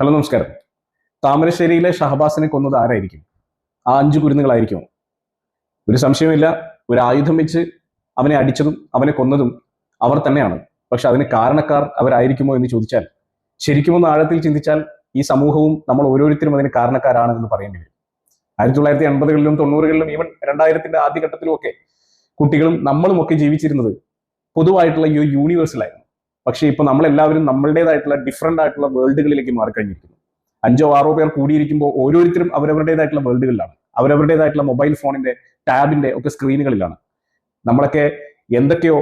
Hello നമസ്കാരം. താമരശ്ശേരിയിലെ ഷഹബാസിനെ കൊന്നത് ആരായിരിക്കും? ആ അഞ്ചു കുരുന്നുകളായിരിക്കുമോ? ഒരു സംശയമില്ല ഒരു ആയുധം വെച്ച് അവനെ അടിച്ചതും അവനെ കൊന്നതും അവർ തന്നെയാണ്. പക്ഷെ അതിന് കാരണക്കാർ അവരായിരിക്കുമോ എന്ന് ചോദിച്ചാൽ ശരിക്കുമൊന്ന് ആഴത്തിൽ ചിന്തിച്ചാൽ ഈ സമൂഹവും നമ്മൾ ഓരോരുത്തരും അതിന് കാരണക്കാരാണ് എന്ന് പറയേണ്ടി വരും. ആയിരത്തി തൊള്ളായിരത്തി എൺപതുകളിലും തൊണ്ണൂറുകളിലും ഈവൻ രണ്ടായിരത്തിന്റെ ആദ്യഘട്ടത്തിലും ഒക്കെ കുട്ടികളും നമ്മളും ഒക്കെ ജീവിച്ചിരുന്നത് പൊതുവായിട്ടുള്ള ഈ യൂണിവേഴ്സിലായിരുന്നു പക്ഷേ ഇപ്പൊ നമ്മളെല്ലാവരും നമ്മളുടേതായിട്ടുള്ള ഡിഫറെന്റ് ആയിട്ടുള്ള വേൾഡുകളിലേക്ക് മാറിക്കഴിഞ്ഞിരിക്കുന്നു. അഞ്ചോ ആറോ പേർ കൂടിയിരിക്കുമ്പോൾ ഓരോരുത്തരും അവരവരുടേതായിട്ടുള്ള വേൾഡുകളിലാണ് അവരവരുടേതായിട്ടുള്ള മൊബൈൽ ഫോണിന്റെ ടാബിന്റെ ഒക്കെ സ്ക്രീനുകളിലാണ് നമ്മളൊക്കെ എന്തൊക്കെയോ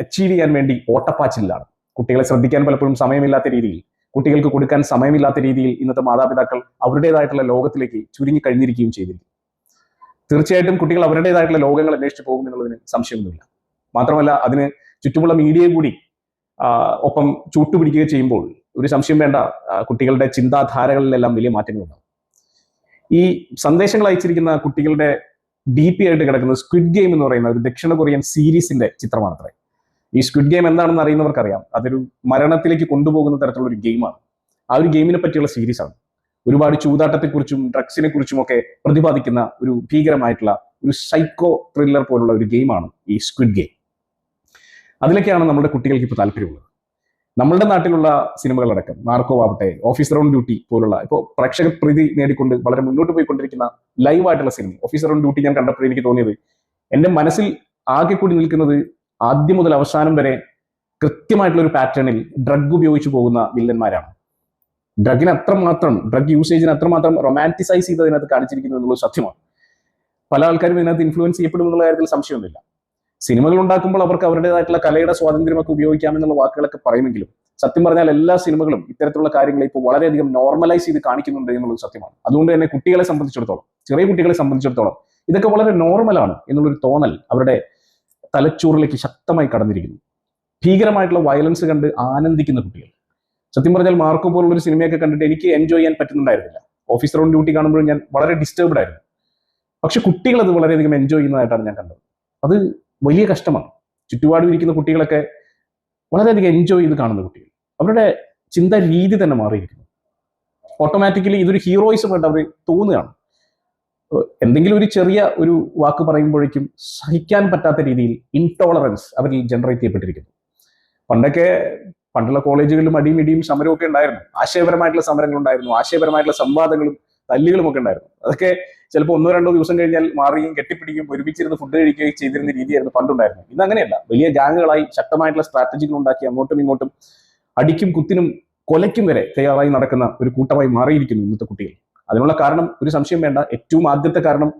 അച്ചീവ് ചെയ്യാൻ വേണ്ടി ഓട്ടപ്പാച്ചിലാണ്. കുട്ടികളെ ശ്രദ്ധിക്കാൻ പലപ്പോഴും സമയമില്ലാത്ത രീതിയിൽ കുട്ടികൾക്ക് കൊടുക്കാൻ സമയമില്ലാത്ത രീതിയിൽ ഇന്നത്തെ മാതാപിതാക്കൾ അവരുടേതായിട്ടുള്ള ലോകത്തിലേക്ക് ചുരുങ്ങി കഴിഞ്ഞിരിക്കുകയും ചെയ്തിരിക്കും തീർച്ചയായിട്ടും കുട്ടികൾ അവരുടേതായിട്ടുള്ള ലോകങ്ങൾ അന്വേഷിച്ച് പോകും എന്നുള്ളതിന് സംശയമൊന്നുമില്ല. മാത്രമല്ല അതിന് ചുറ്റുമുള്ള മീഡിയയും കൂടി ഒപ്പം ചൂട്ടുപിടിക്കുക ചെയ്യുമ്പോൾ ഒരു സംശയം വേണ്ട കുട്ടികളുടെ ചിന്താധാരകളിലെല്ലാം വലിയ മാറ്റങ്ങളുണ്ടാവും. ഈ സന്ദേശങ്ങൾ അയച്ചിരിക്കുന്ന കുട്ടികളുടെ ഡി പി ആയിട്ട് കിടക്കുന്ന സ്ക്വിഡ് ഗെയിം എന്ന് പറയുന്ന ഒരു ദക്ഷിണ കൊറിയൻ സീരീസിന്റെ ചിത്രമാണത്രേ ഈ സ്ക്വിഡ് ഗെയിം എന്താണെന്ന് അറിയുന്നവർക്കറിയാം. അതൊരു മരണത്തിലേക്ക് കൊണ്ടുപോകുന്ന തരത്തിലുള്ള ഒരു ഗെയിമാണ്. ആ ഒരു ഗെയിമിനെ പറ്റിയുള്ള സീരീസാണ്. ഒരുപാട് ചൂതാട്ടത്തെക്കുറിച്ചും ഡ്രഗ്സിനെ കുറിച്ചും ഒക്കെ പ്രതിപാദിക്കുന്ന ഒരു ഭീകരമായിട്ടുള്ള ഒരു സൈക്കോ ത്രില്ലർ പോലുള്ള ഒരു ഗെയിമാണ് ഈ സ്ക്വിഡ് ഗെയിം അതിലൊക്കെയാണ് നമ്മുടെ കുട്ടികൾക്ക് ഇപ്പോൾ താല്പര്യമുള്ളത്. നമ്മളുടെ നാട്ടിലുള്ള സിനിമകളടക്കം മാർക്കോ ആവട്ടെ ഓഫീസർ ഓൺ ഡ്യൂട്ടി പോലുള്ള ഇപ്പോൾ പ്രേക്ഷക പ്രീതി നേടിക്കൊണ്ട് വളരെ മുന്നോട്ട് പോയിക്കൊണ്ടിരിക്കുന്ന ലൈവ് ആയിട്ടുള്ള സിനിമ ഓഫീസർ ഓൺ ഡ്യൂട്ടി ഞാൻ കണ്ടപ്പോൾ എനിക്ക് തോന്നിയത് എന്റെ മനസ്സിൽ ആകെ കൂടി നിൽക്കുന്നത് ആദ്യം മുതൽ അവസാനം വരെ കൃത്യമായിട്ടുള്ള ഒരു പാറ്റേണിൽ ഡ്രഗ് ഉപയോഗിച്ച് പോകുന്ന വില്ലന്മാരാണ്. ഡ്രഗിന് അത്രമാത്രം ഡ്രഗ് യൂസേജിന് അത്രമാത്രം റൊമാന്റിസൈസ് ചെയ്ത് അതിനകത്ത് കാണിച്ചിരിക്കുന്നു എന്നുള്ളത് സത്യമാണ്. പല ആൾക്കാരും ഇതിനകത്ത് ഇൻഫ്ലുവൻസ് ചെയ്യപ്പെടും എന്നുള്ള കാര്യത്തിൽ സംശയമൊന്നുമില്ല. സിനിമകൾ ഉണ്ടാക്കുമ്പോൾ അവർക്ക് അവരുടേതായിട്ടുള്ള കലയുടെ സ്വാതന്ത്ര്യമൊക്കെ ഉപയോഗിക്കാമെന്നുള്ള വാക്കുകളൊക്കെ പറയുമെങ്കിലും സത്യം പറഞ്ഞാൽ എല്ലാ സിനിമകളും ഇത്തരത്തിലുള്ള കാര്യങ്ങളെ ഇപ്പോൾ വളരെയധികം നോർമലൈസ് ചെയ്ത് കാണിക്കുന്നുണ്ട് എന്നുള്ളത് സത്യമാണ്. അതുകൊണ്ട് തന്നെ കുട്ടികളെ സംബന്ധിച്ചിടത്തോളം ചെറിയ കുട്ടികളെ സംബന്ധിച്ചിടത്തോളം ഇതൊക്കെ വളരെ നോർമലാണ് എന്നുള്ളൊരു തോന്നൽ അവരുടെ തലച്ചോറിലേക്ക് ശക്തമായി കടന്നിരിക്കുന്നു. ഭീകരമായിട്ടുള്ള വയലൻസ് കണ്ട് ആനന്ദിക്കുന്ന കുട്ടികൾ. സത്യം പറഞ്ഞാൽ മാർക്കോ പോലുള്ള ഒരു സിനിമയൊക്കെ കണ്ടിട്ട് എനിക്ക് എൻജോയ് ചെയ്യാൻ പറ്റുന്നുണ്ടായിരുന്നില്ല. ഓഫീസർ ഓൺ ഡ്യൂട്ടി കാണുമ്പോഴും ഞാൻ വളരെ ഡിസ്റ്റർബ്ഡ് ആയിരുന്നു. പക്ഷെ കുട്ടികൾ അത് വളരെയധികം എൻജോയ് ചെയ്യുന്നതായിട്ടാണ് ഞാൻ കണ്ടത്. അത് വലിയ കഷ്ടമാണ്. ചുറ്റുപാടും ഇരിക്കുന്ന കുട്ടികളൊക്കെ വളരെയധികം എൻജോയ് ചെയ്ത് കാണുന്ന കുട്ടികൾ. അവരുടെ ചിന്താ രീതി തന്നെ മാറിയിരിക്കുന്നു. ഓട്ടോമാറ്റിക്കലി ഇതൊരു ഹീറോയിസം ആയിട്ട് അവർ തോന്നുകയാണ്. എന്തെങ്കിലും ഒരു ചെറിയ ഒരു വാക്ക് പറയുമ്പോഴേക്കും സഹിക്കാൻ പറ്റാത്ത രീതിയിൽ ഇൻടോളറൻസ് അവരിൽ ജനറേറ്റ് ചെയ്യപ്പെട്ടിരിക്കുന്നു. പണ്ടൊക്കെ പണ്ടുള്ള കോളേജുകളിലും അടിയും ഇടിയും സമരമൊക്കെ ഉണ്ടായിരുന്നു. ആശയപരമായിട്ടുള്ള സമരങ്ങളുണ്ടായിരുന്നു. ആശയപരമായിട്ടുള്ള സംവാദങ്ങളും തല്ലുകളും ഒക്കെ ഉണ്ടായിരുന്നു. അതൊക്കെ ചിലപ്പോൾ ഒന്നോ രണ്ടോ ദിവസം കഴിഞ്ഞാൽ മാറുകയും കെട്ടിപ്പിടിക്കുകയും ഒരുമിച്ചിരുന്ന് ഫുഡ് കഴിക്കുകയും ചെയ്തിരുന്ന രീതിയായിരുന്നു പണ്ടുണ്ടായിരുന്നു ഇന്ന് അങ്ങനെയല്ല. വലിയ ഗാങ്ങുകളായി ശക്തമായിട്ടുള്ള സ്ട്രാറ്റജികൾ ഉണ്ടാക്കി അങ്ങോട്ടും ഇങ്ങോട്ടും അടിക്കും കുത്തിനും കൊലയ്ക്കും വരെ തയ്യാറായി നടക്കുന്ന ഒരു കൂട്ടമായി മാറിയിരിക്കുന്നു ഇന്നത്തെ കുട്ടികൾ. അതിനുള്ള കാരണം ഒരു സംശയം വേണ്ട. ഏറ്റവും ആദ്യത്തെ കാരണം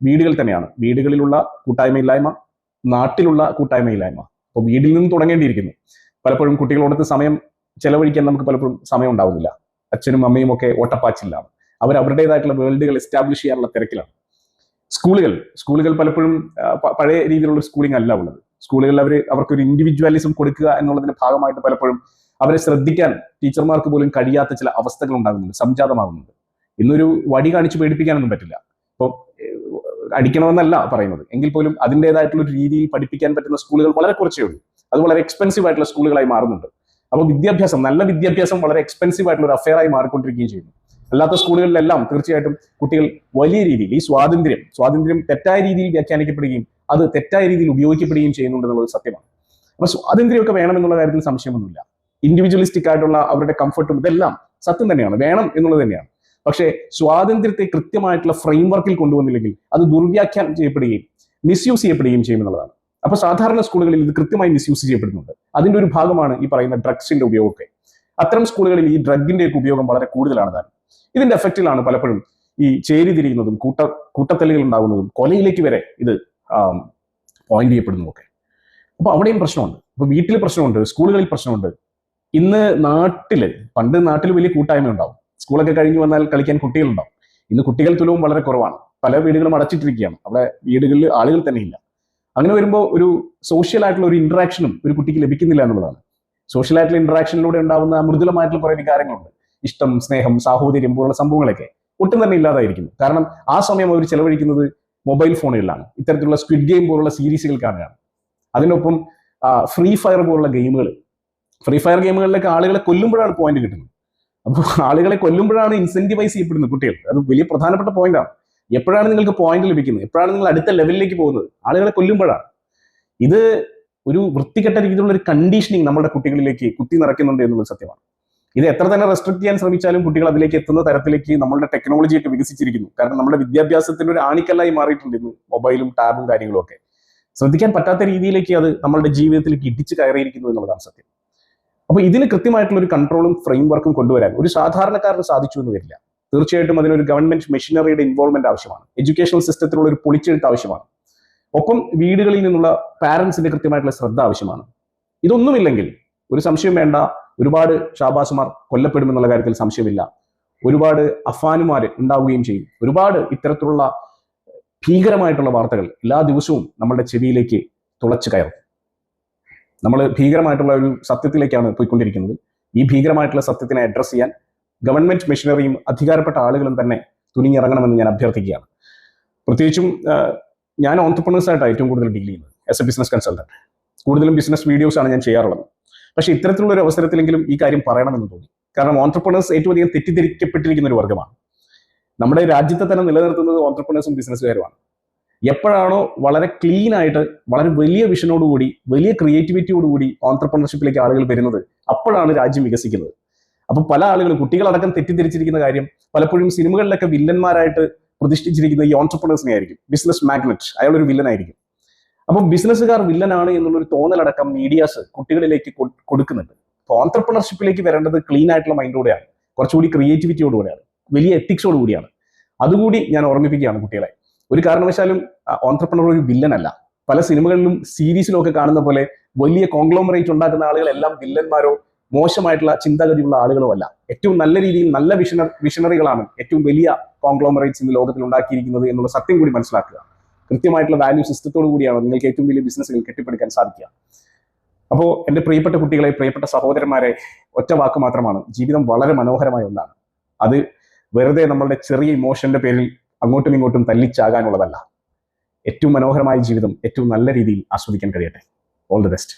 വീടുകൾ തന്നെയാണ്. വീടുകളിലുള്ള കൂട്ടായ്മയില്ലായ്മ നാട്ടിലുള്ള കൂട്ടായ്മയില്ലായ്മ. അപ്പോൾ വീടിൽ നിന്ന് തുടങ്ങേണ്ടിയിരിക്കുന്നു. പലപ്പോഴും കുട്ടികളോടൊത്ത് സമയം ചെലവഴിക്കാൻ നമുക്ക് പലപ്പോഴും സമയം ഉണ്ടാവുന്നില്ല. അച്ഛനും അമ്മയും ഒക്കെ ഓട്ടപ്പാച്ചിലാണ്. അവർ അവരുടേതായിട്ടുള്ള വേൾഡുകൾ എസ്റ്റാബ്ലിഷ് ചെയ്യാനുള്ള തിരക്കിലാണ്. സ്കൂളുകൾ സ്കൂളുകൾ പലപ്പോഴും പഴയ രീതിയിലുള്ള സ്കൂളിംഗ് അല്ല ഉള്ളത്. സ്കൂളുകളിൽ അവർ അവർക്കൊരു ഇൻഡിവിജ്വാലിസം കൊടുക്കുക എന്നുള്ളതിന്റെ ഭാഗമായിട്ട് പലപ്പോഴും അവരെ ശ്രദ്ധിക്കാൻ ടീച്ചർമാർക്ക് പോലും കഴിയാത്ത ചില അവസ്ഥകൾ ഉണ്ടാകുന്നുണ്ട് സംജാതമാകുന്നുണ്ട്. ഇന്നൊരു വടി കാണിച്ച് പേടിപ്പിക്കാനൊന്നും പറ്റില്ല. ഇപ്പോൾ അടിക്കണമെന്നല്ല പറയുന്നത്. എങ്കിൽ പോലും അതിന്റെതായിട്ടുള്ള ഒരു രീതിയിൽ പഠിപ്പിക്കാൻ പറ്റുന്ന സ്കൂളുകൾ വളരെ കുറച്ചേ ഉള്ളൂ. അത് വളരെ എക്സ്പെൻസീവ് ആയിട്ടുള്ള സ്കൂളുകളായി മാറുന്നുണ്ട്. അപ്പോൾ വിദ്യാഭ്യാസം നല്ല വിദ്യാഭ്യാസം വളരെ എക്സ്പെൻസീവ് ആയിട്ടുള്ള ഒരു അഫെയർ ആയി മാറിക്കൊണ്ടിരിക്കുകയും ചെയ്യുന്നു. അല്ലാത്ത സ്കൂളുകളിലെല്ലാം തീർച്ചയായിട്ടും കുട്ടികൾ വലിയ രീതിയിൽ ഈ സ്വാതന്ത്ര്യം സ്വാതന്ത്ര്യം തെറ്റായ രീതിയിൽ വ്യാഖ്യാനിക്കപ്പെടുകയും അത് തെറ്റായ രീതിയിൽ ഉപയോഗിക്കപ്പെടുകയും ചെയ്യുന്നുണ്ടെന്നുള്ളത് സത്യമാണ്. അപ്പൊ സ്വാതന്ത്ര്യമൊക്കെ വേണമെന്നുള്ള കാര്യത്തിൽ സംശയമൊന്നുമില്ല. ഇൻഡിവിജ്വലിസ്റ്റിക് ആയിട്ടുള്ള അവരുടെ കംഫർട്ടും ഇതെല്ലാം സത്യം തന്നെയാണ്. വേണം എന്നുള്ളത് തന്നെയാണ്. പക്ഷേ സ്വാതന്ത്ര്യത്തെ കൃത്യമായിട്ടുള്ള ഫ്രെയിംവർക്കിൽ കൊണ്ടുവന്നില്ലെങ്കിൽ അത് ദുർവ്യാഖ്യാനം ചെയ്യപ്പെടുകയും മിസ്യൂസ് ചെയ്യപ്പെടുകയും ചെയ്യും എന്നുള്ളതാണ്. അപ്പൊ സാധാരണ സ്കൂളുകളിൽ ഇത് കൃത്യമായി മിസ്യൂസ് ചെയ്യപ്പെടുന്നുണ്ട്. അതിന്റെ ഒരു ഭാഗമാണ് ഈ പറയുന്ന ഡ്രഗ്സിന്റെ ഉപയോഗമൊക്കെ. അത്തരം സ്കൂളുകളിൽ ഈ ഡ്രഗിന്റെ ഒക്കെ ഉപയോഗം വളരെ കൂടുതലാണ് താൻ ഇതിന്റെ എഫക്റ്റിലാണ് പലപ്പോഴും ഈ ചേരി തിരിയുന്നതും കൂട്ട കൂട്ടത്തല്ലുകൾ ഉണ്ടാകുന്നതും കൊലയിലേക്ക് വരെ ഇത് പോയിന്റ് ചെയ്യപ്പെടുന്നതും ഒക്കെ അപ്പൊ അവിടെയും പ്രശ്നമുണ്ട്. അപ്പൊ വീട്ടിൽ പ്രശ്നമുണ്ട് സ്കൂളുകളിൽ പ്രശ്നമുണ്ട്. ഇന്ന് നാട്ടിൽ പണ്ട് നാട്ടിൽ വലിയ കൂട്ടായ്മ ഉണ്ടാവും. സ്കൂളൊക്കെ കഴിഞ്ഞ് വന്നാൽ കളിക്കാൻ കുട്ടികളുണ്ടാവും. ഇന്ന് കുട്ടികൾ തുലവും വളരെ കുറവാണ്. പല വീടുകളും അടച്ചിട്ടിരിക്കുകയാണ്. അവിടെ വീടുകളിൽ ആളുകൾ തന്നെ ഇല്ല. അങ്ങനെ വരുമ്പോൾ ഒരു സോഷ്യൽ ആയിട്ടുള്ള ഒരു ഇന്ററാക്ഷനും ഒരു കുട്ടിക്ക് ലഭിക്കുന്നില്ല എന്നുള്ളതാണ്. സോഷ്യൽ ആയിട്ടുള്ള ഇന്ററാക്ഷനിലൂടെ ഉണ്ടാവുന്ന മൃദുലമായിട്ടുള്ള കുറെ വികാരങ്ങളുണ്ട്. ഇഷ്ടം സ്നേഹം സാഹോദര്യം പോലുള്ള സംഭവങ്ങളൊക്കെ ഒട്ടും തന്നെ ഇല്ലാതായിരിക്കുന്നു. കാരണം ആ സമയം അവർ ചെലവഴിക്കുന്നത് മൊബൈൽ ഫോണുകളിലാണ്. ഇത്തരത്തിലുള്ള സ്ക്വിഡ് ഗെയിം പോലുള്ള സീരീസുകൾ കാണുകയാണ് അതിനൊപ്പം ഫ്രീ ഫയർ പോലുള്ള ഗെയിമുകൾ. ഫ്രീ ഫയർ ഗെയിമുകളിലൊക്കെ ആളുകളെ കൊല്ലുമ്പോഴാണ് പോയിന്റ് കിട്ടുന്നത്. അപ്പോൾ ആളുകളെ കൊല്ലുമ്പോഴാണ് ഇൻസെന്റിവൈസ് ചെയ്യപ്പെടുന്നത് കുട്ടികൾ. അത് വലിയ പ്രധാനപ്പെട്ട പോയിന്റാണ് എപ്പോഴാണ് നിങ്ങൾക്ക് പോയിന്റ് ലഭിക്കുന്നത്? എപ്പോഴാണ് നിങ്ങൾ അടുത്ത ലെവലിലേക്ക് പോകുന്നത്? ആളുകളെ കൊല്ലുമ്പോഴാണ്. ഇത് ഒരു വൃത്തികെട്ട രീതിയിലുള്ള ഒരു കണ്ടീഷനിങ് നമ്മുടെ കുട്ടികളിലേക്ക് കുത്തി നിറയ്ക്കുന്നുണ്ട് എന്നുള്ളത് സത്യമാണ്. ഇത് എത്ര തന്നെ റെസ്ട്രിക്ട് ചെയ്യാൻ ശ്രമിച്ചാലും കുട്ടികൾ അതിലേക്ക് എത്തുന്ന തരത്തിലേക്ക് നമ്മളുടെ ടെക്നോളജി ഒക്കെ വികസിച്ചിരിക്കുന്നു. കാരണം നമ്മുടെ വിദ്യാഭ്യാസത്തിന്റെ ഒരു ആണിക്കല്ലായി മാറിയിട്ടുണ്ട് മൊബൈലും ടാബും കാര്യങ്ങളും ഒക്കെ. ശ്രദ്ധിക്കാൻ പറ്റാത്ത രീതിയിലേക്ക് അത് നമ്മുടെ ജീവിതത്തിലേക്ക് ഇടിച്ചു കയറിയിരിക്കുന്നു എന്നുള്ളതാണ് സത്യം. അപ്പൊ ഇതിന് കൃത്യമായിട്ടുള്ള ഒരു കൺട്രോളും ഫ്രെയിം വർക്കും കൊണ്ടുവരാൻ ഒരു സാധാരണക്കാരന് സാധിച്ചു എന്ന് വരില്ല. തീർച്ചയായിട്ടും അതിനൊരു ഗവൺമെന്റ് മെഷീനറിയുടെ ഇൻവോൾവ്മെന്റ് ആവശ്യമാണ്. എഡ്യൂക്കേഷണൽ സിസ്റ്റത്തിലുള്ള ഒരു പൊളിച്ചെഴുത്ത് ആവശ്യമാണ്. ഒപ്പം വീടുകളിൽ നിന്നുള്ള പാരന്റ്സിന്റെ കൃത്യമായിട്ടുള്ള ശ്രദ്ധ ആവശ്യമാണ്. ഇതൊന്നുമില്ലെങ്കിൽ ഒരു സംശയം വേണ്ട. ഒരുപാട് ഷാബാസുമാർ കൊല്ലപ്പെടുമെന്നുള്ള കാര്യത്തിൽ സംശയമില്ല. ഒരുപാട് അഫാനുമാർ ഉണ്ടാവുകയും ചെയ്യും. ഒരുപാട് ഇത്തരത്തിലുള്ള ഭീകരമായിട്ടുള്ള വാർത്തകൾ എല്ലാ ദിവസവും നമ്മുടെ ചെവിയിലേക്ക് തുളച്ചു കയറും. നമ്മൾ ഭീകരമായിട്ടുള്ള ഒരു സത്യത്തിലേക്കാണ് പോയിക്കൊണ്ടിരിക്കുന്നത്. ഈ ഭീകരമായിട്ടുള്ള സത്യത്തിനെ അഡ്രസ്സ് ചെയ്യാൻ ഗവൺമെന്റ് മെഷീനറിയും അധികാരപ്പെട്ട ആളുകളും തന്നെ തുനിഞ്ഞിറങ്ങണമെന്ന് ഞാൻ അഭ്യർത്ഥിക്കുകയാണ്. പ്രത്യേകിച്ചും ഞാൻ ഓൺടർപ്രണേഴ്സ് ആയിട്ട് ഏറ്റവും കൂടുതൽ ഡീൽ ചെയ്യുന്നത് ആസ് എ ബിസിനസ് കൺസൾട്ടന്റ് കൂടുതലും ബിസിനസ് വീഡിയോസ് ആണ് ഞാൻ ചെയ്യാറുള്ളത്. പക്ഷേ ഇത്തരത്തിലുള്ള ഒരു അവസരത്തിലെങ്കിലും ഈ കാര്യം പറയണമെന്ന് തോന്നി. കാരണം ഓൺട്രപ്രണേഴ്സ് ഏറ്റവും അധികം തെറ്റിദ്ധരിക്കപ്പെട്ടിരിക്കുന്ന ഒരു വർഗമാണ് നമ്മുടെ രാജ്യത്തെ തന്നെ നിലനിർത്തുന്നത് ഓൺട്രപ്രണേഴ്സും ബിസിനസ്സുകാരുമാണ് എപ്പോഴാണോ വളരെ ക്ലീൻ ആയിട്ട് വളരെ വലിയ വിഷനോടുകൂടി വലിയ ക്രിയേറ്റിവിറ്റിയോടുകൂടി ഓൺട്രപ്രണർഷിപ്പിലേക്ക് ആളുകൾ വരുന്നത് അപ്പോഴാണ് രാജ്യം വികസിക്കുന്നത്. അപ്പൊ പല ആളുകളും കുട്ടികളടക്കം തെറ്റിദ്ധരിച്ചിരിക്കുന്ന കാര്യം പലപ്പോഴും സിനിമകളിലൊക്കെ വില്ലന്മാരായിട്ട് പ്രതിഷ്ഠിച്ചിരിക്കുന്ന ഈ ഓൺട്രപ്രണേഴ്സിനെ ആയിരിക്കും. ബിസിനസ് മാഗ്നറ്റ് അയാളൊരു വില്ലനായിരിക്കും അപ്പം ബിസിനസ്സുകാർ വില്ലനാണ് എന്നുള്ളൊരു തോന്നലടക്കം മീഡിയാസ് കുട്ടികളിലേക്ക് കൊടുക്കുന്നുണ്ട്. അപ്പോൾ ഓൺട്രപ്രണർഷിപ്പിലേക്ക് വരേണ്ടത് ക്ലീൻ ആയിട്ടുള്ള മൈൻഡോടെയാണ് കുറച്ചുകൂടി ക്രിയേറ്റിവിറ്റിയോടുകൂടിയാണ് വലിയ എത്തിക്സോട് കൂടിയാണ് അതുകൂടി ഞാൻ ഓർമ്മിപ്പിക്കുകയാണ് കുട്ടികളെ. ഒരു കാരണവശാലും ഓൺട്രപ്രണർ ഒരു വില്ലനല്ല. പല സിനിമകളിലും സീരീസിലും ഒക്കെ കാണുന്ന പോലെ വലിയ കോൺഗ്ലോമറേറ്റ് ഉണ്ടാക്കുന്ന ആളുകളെല്ലാം വില്ലന്മാരോ മോശമായിട്ടുള്ള ചിന്താഗതിയുള്ള ആളുകളോ അല്ല. ഏറ്റവും നല്ല രീതിയിൽ നല്ല വിഷണ വിഷണറികളാണ് ഏറ്റവും വലിയ കോൺഗ്ലോമറേറ്റ്സ് ഇന്ന് ലോകത്തിൽ ഉണ്ടാക്കിയിരിക്കുന്നത് എന്നുള്ള സത്യം കൂടി മനസ്സിലാക്കുക. കൃത്യമായിട്ടുള്ള വാല്യൂ സിസ്റ്റത്തോടു കൂടിയാണ് നിങ്ങൾക്ക് ഏറ്റവും വലിയ ബിസിനസ്സുകൾ കെട്ടിപ്പടുക്കാൻ സാധിക്കുക. അപ്പോൾ എന്റെ പ്രിയപ്പെട്ട കുട്ടികളെ പ്രിയപ്പെട്ട സഹോദരന്മാരെ ഒറ്റ വാക്ക് മാത്രമാണ്. ജീവിതം വളരെ മനോഹരമായ ഒന്നാണ്. അത് വെറുതെ നമ്മളുടെ ചെറിയ ഇമോഷന്റെ പേരിൽ അങ്ങോട്ടും ഇങ്ങോട്ടും തല്ലിച്ചാകാനുള്ളതല്ല. ഏറ്റവും മനോഹരമായ ജീവിതം ഏറ്റവും നല്ല രീതിയിൽ ആസ്വദിക്കാൻ കഴിയട്ടെ. All the best